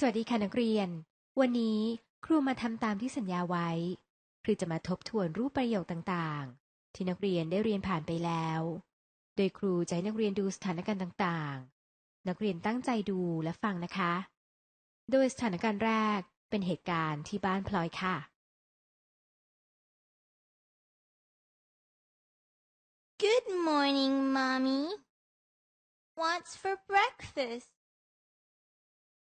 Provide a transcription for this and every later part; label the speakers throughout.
Speaker 1: สวัสดีค่ะนักเรียน วันนี้ครูมาทำตามที่สัญญาไว้ คือจะมาทบทวนรูปประโยคต่างๆ ที่นักเรียนได้เรียนผ่านไปแล้ว โดยครูจะให้นักเรียนดูสถานการณ์ต่างๆ นักเรียนตั้งใจดูและฟังนะคะ โดยสถานการณ์แรกเป็นเหตุการณ์ที่บ้านพลอยค่ะ
Speaker 2: Good morning, Mommy. What's for breakfast?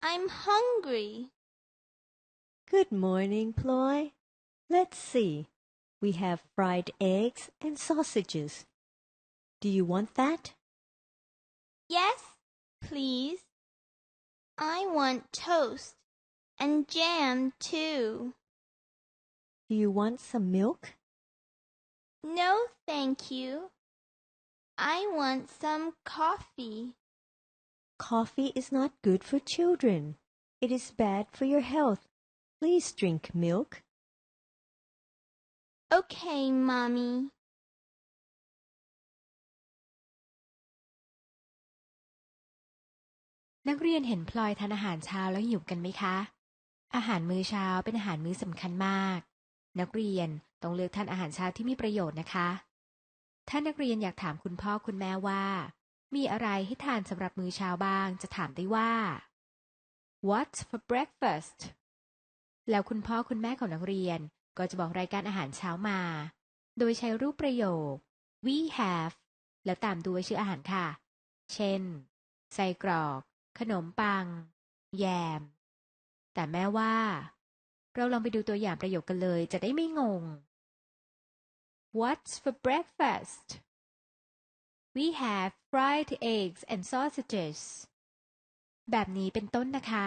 Speaker 2: I'm hungry.
Speaker 3: Good morning, Ploy. Let's see. We have fried eggs and sausages. Do you want that?
Speaker 2: Yes, please. I want toast and jam too.
Speaker 3: Do you want some milk?
Speaker 2: No, thank you. I want some coffee.
Speaker 3: Coffee is not good for children. It is bad for your health. Please drink milk.
Speaker 2: Okay, Mommy.
Speaker 1: นักเรียนเห็นพลอยทานอาหารเช้าแล้วหิวกันไหมคะ อาหารมื้อเช้าเป็นอาหารมื้อสำคัญมาก นักเรียนต้องเลือกทานอาหารเช้าที่มีประโยชน์นะคะ ถ้านักเรียนอยากถามคุณพ่อคุณแม่ว่า มีอะไรให้ทานสำหรับมื้อเช้าบ้าง จะถามได้ว่า What for breakfast แล้วคุณพ่อคุณแม่ของนักเรียนก็จะบอกรายการอาหารเช้ามา โดยใช้รูปประโยค we have แล้วตามด้วยชื่ออาหารค่ะ เช่น ไส้กรอก ขนมปัง แยม แต่แม่ว่า เราลองไปดูตัวอย่างประโยคกันเลยจะได้ไม่งง What's for breakfast? We have fried eggs and sausages. แบบนี้เป็นต้นนะคะ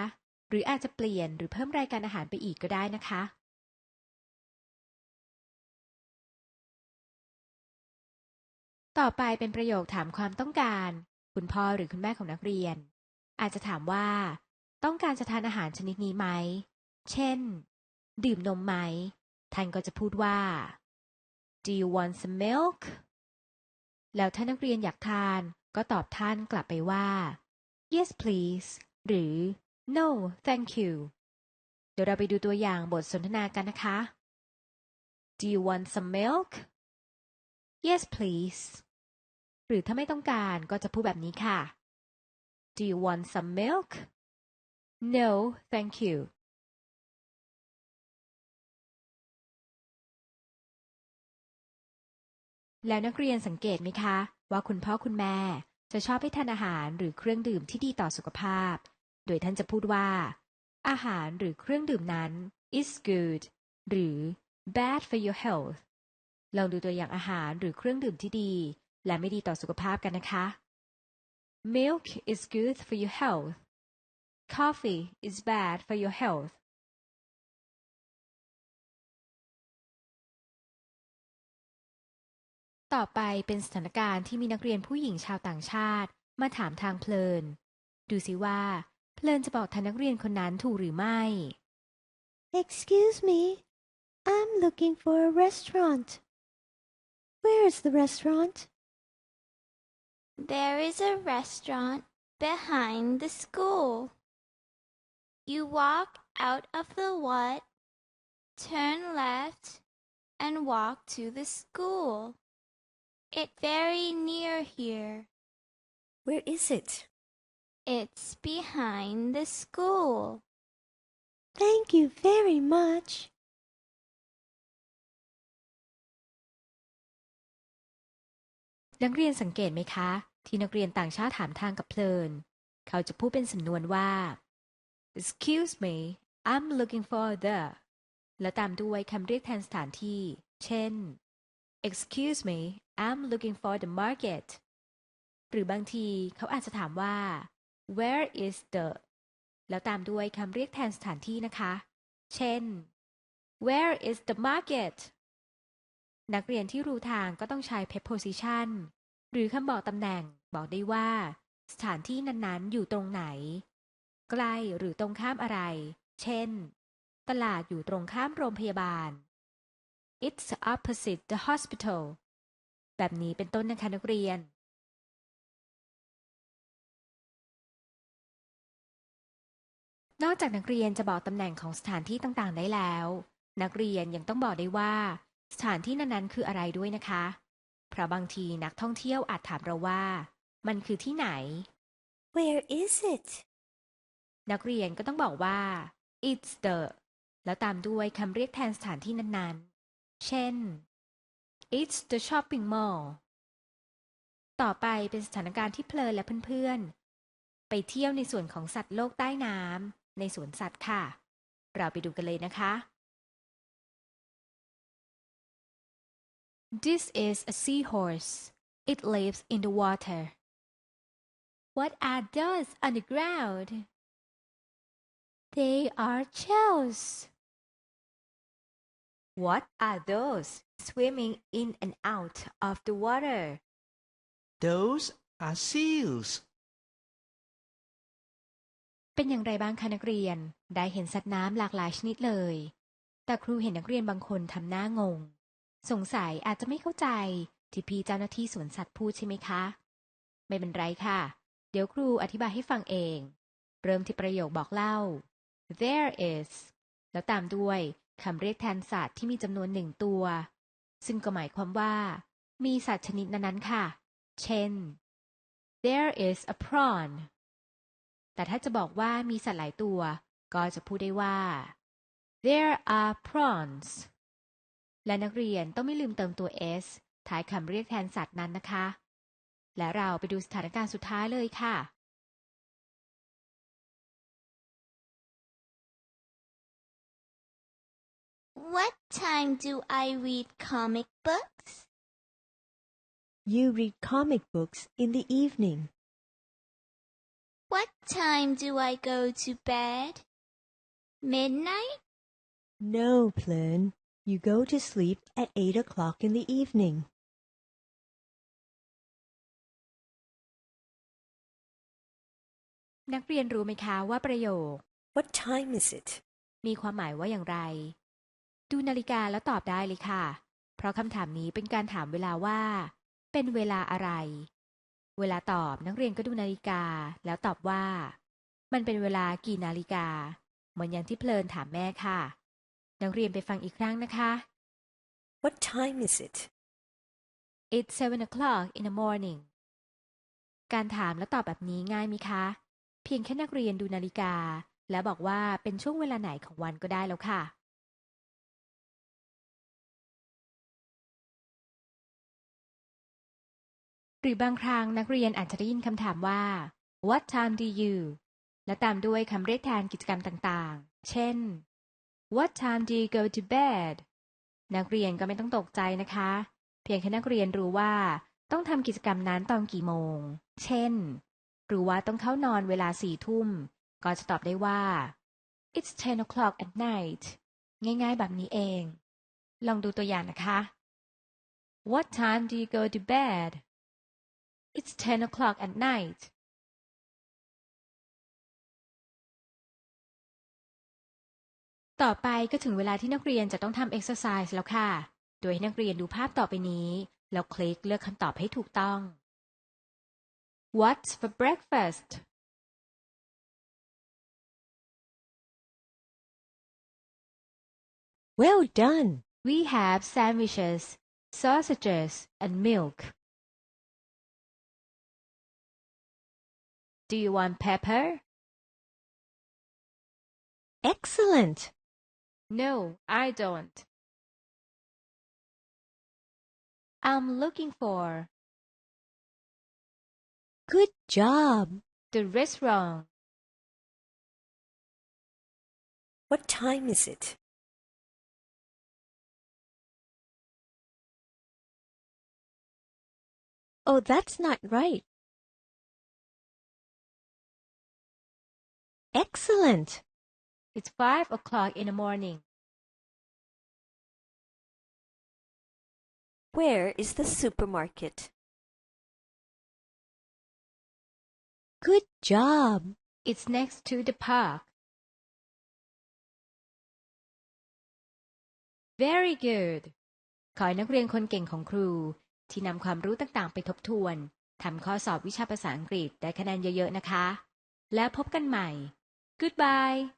Speaker 1: หรืออาจจะเปลี่ยนหรือเพิ่มรายการอาหารไปอีกก็ได้นะคะ ต่อไปเป็นประโยคถามความต้องการ คุณพ่อหรือคุณแม่ของนักเรียน อาจจะถามว่า ต้องการจะทานอาหารชนิดนี้ไหม เช่น ดื่มนมไหม ท่านก็จะพูดว่า Do you want some milk แล้วถ้านักเรียนอยากทานก็ตอบท่านกลับไปว่า Yes please หรือ No thank you เดี๋ยวเราไปดูตัวอย่างบทสนทนากันนะคะ Do you want some milk Yes please หรือถ้าไม่ต้องการก็จะพูดแบบนี้ค่ะ Do you want some milk No thank you แล้วนักเรียนสังเกตไหมคะ ว่าคุณพ่อคุณแม่จะชอบให้ทานอาหารหรือเครื่องดื่มที่ดีต่อสุขภาพ โดยท่านจะพูดว่า อาหารหรือเครื่องดื่มนั้น is good หรือ bad for your health ลองดูตัวอย่างอาหารหรือเครื่องดื่มที่ดี และไม่ดีต่อสุขภาพกันนะคะ Milk is good for your health Coffee is bad for your health ต่อไปเป็นสถานการณ์ที่มีนักเรียนผู้หญิงชาวต่างชาติ มาถามทางเพลิน ดูสิว่า เพลินจะบอกทางนักเรียนคนนั้นถูกหรือไม่
Speaker 3: Excuse me. I'm looking for a restaurant. Where is the restaurant?
Speaker 2: There is a restaurant behind the school. You walk out of the what, turn left, and walk to the school. It's very near here.
Speaker 3: Where is it?
Speaker 2: It's behind the school.
Speaker 3: Thank you very much.
Speaker 1: นักเรียนสังเกตไหมคะ ที่นักเรียนต่างชาติถามทางกับเพลิน เขาจะพูดเป็นสำนวนว่า excuse me I'm looking for the แล้วตามด้วยคำเรียกแทนสถานที่ เช่น excuse me I'm looking for the market หรือบางทีเขาอาจจะถามว่า where is the แล้วตามด้วยคำเรียกแทนสถานที่นะคะ เช่น where is the market นักเรียนที่รู้ทางก็ต้องใช้ preposition หรือคำบอกตำแหน่งบอกได้ว่า สถานที่นั้นๆ อยู่ตรงไหน ใกล้หรือตรงข้ามอะไร เช่น ตลาดอยู่ตรงข้ามโรงพยาบาล It's opposite the hospital แบบนี้เป็นต้นนะคะนักเรียนนอกจากนักเรียนจะบอกตำแหน่งของสถานที่ต่างๆ ได้แล้ว นักเรียนยังต้องบอกได้ว่า สถานที่นั้นๆ คืออะไรด้วยนะคะ เพราะบางทีนักท่องเที่ยวอาจถามเราว่า มันคือที่ไหน
Speaker 3: Where is it?
Speaker 1: นักเรียนก็ต้องบอกว่า it's the แล้วตามด้วยคำเรียกแทนสถานที่นั้นๆ เช่น it's the shopping mall ต่อไปเป็นสถานการณ์ที่เพลินและเพื่อนๆ ไปเที่ยวในส่วนของสัตว์โลกใต้น้ำในสวนสัตว์ค่ะ เราไปดูกันเลยนะคะ This is a seahorse. It lives in the water. What are those on the ground? They are shells. What are those swimming in and out of the water?
Speaker 4: Those are seals.
Speaker 1: เป็นอย่างไรบ้างคะนักเรียน ได้เห็นสัตว์น้ำหลากหลายชนิดเลย แต่ครูเห็นนักเรียนบางคนทำหน้างง สงสัยอาจจะไม่เข้าใจ ที่พี่เจ้าหน้าที่สวนสัตว์พูดใช่ไหมคะ ไม่เป็นไรค่ะ เดี๋ยวครูอธิบายให้ฟังเอง เริ่มที่ประโยคบอกเล่า there is แล้วตามด้วยคำเรียกแทนสัตว์ที่มีจำนวนหนึ่งตัว ซึ่งก็หมายความว่า มีสัตว์ชนิดนั้นๆค่ะ เช่น there is a prawn แต่ถ้าจะบอกว่ามีสัตว์หลายตัว ก็จะพูดได้ว่า there are prawns และนักเรียนต้องไม่ลืมเติมตัว s ท้ายคำเรียกแทนสัตว์นั้นนะคะ และเราไปดูสถานการณ์สุดท้ายเลยค่ะ
Speaker 2: What time do I read comic books?
Speaker 3: You read comic books in the evening.
Speaker 2: What time do I go to bed? Midnight?
Speaker 3: No, Plern. You go to sleep at eight o'clock in the evening.
Speaker 1: นักเรียนรู้ไหมคะว่าประโยค
Speaker 3: What time is it?
Speaker 1: มีความหมายว่าอย่างไร ดูนาฬิกาแล้วตอบได้เลยค่ะ เพราะคำถามนี้เป็นการถามเวลาว่า เป็นเวลาอะไร เวลาตอบนักเรียนก็ดูนาฬิกาแล้วตอบว่า มันเป็นเวลากี่นาฬิกา เหมือนอย่างที่เพลินถามแม่ค่ะ นักเรียนไปฟังอีกครั้งนะคะ
Speaker 3: What time is it?
Speaker 1: It's seven o'clock in the morning การถามและตอบแบบนี้ง่ายไหมคะ เพียงแค่นักเรียนดูนาฬิกา แล้วบอกว่าเป็นช่วงเวลาไหนของวันก็ได้แล้วค่ะ หรือบางครั้งนักเรียนอาจจะได้ยินคำถามว่า What time do you และตามด้วยคำเรียกแทนกิจกรรมต่างๆ เช่น What time do you go to bed นักเรียนก็ไม่ต้องตกใจนะคะ เพียงแค่นักเรียนรู้ว่าต้องทำกิจกรรมนั้นตอนกี่โมง เช่นหรือว่าต้องเข้านอนเวลาสี่ทุ่ม ก็จะตอบได้ว่า it's ten o'clock at night ง่ายๆ แบบนี้เอง ลองดูตัวอย่างนะคะ What time do you go to bed It's ten o'clock at night ต่อไปก็ถึงเวลาที่นักเรียนจะต้องทำ exercise แล้วค่ะ โดยให้นักเรียนดูภาพต่อไปนี้ แล้วคลิกเลือกคำตอบให้ถูกต้อง What's for breakfast
Speaker 3: Well done.
Speaker 1: We have sandwiches, sausages, and milk. Do you want pepper?
Speaker 3: Excellent.
Speaker 1: No, I don't. I'm looking for
Speaker 3: Good job.
Speaker 1: the restaurant.
Speaker 3: What time is it? Oh, that's not right. Excellent.
Speaker 1: It's five o'clock in the morning.
Speaker 5: Where is the supermarket?
Speaker 3: Good job.
Speaker 1: It's next to the park. Very good ขอให้นักเรียนคนเก่งของครู ที่นำความรู้ต่างๆ ไปทบทวนทำข้อสอบวิชาภาษาอังกฤษได้คะแนนเยอะๆนะคะ แล้วพบกันใหม่ Goodbye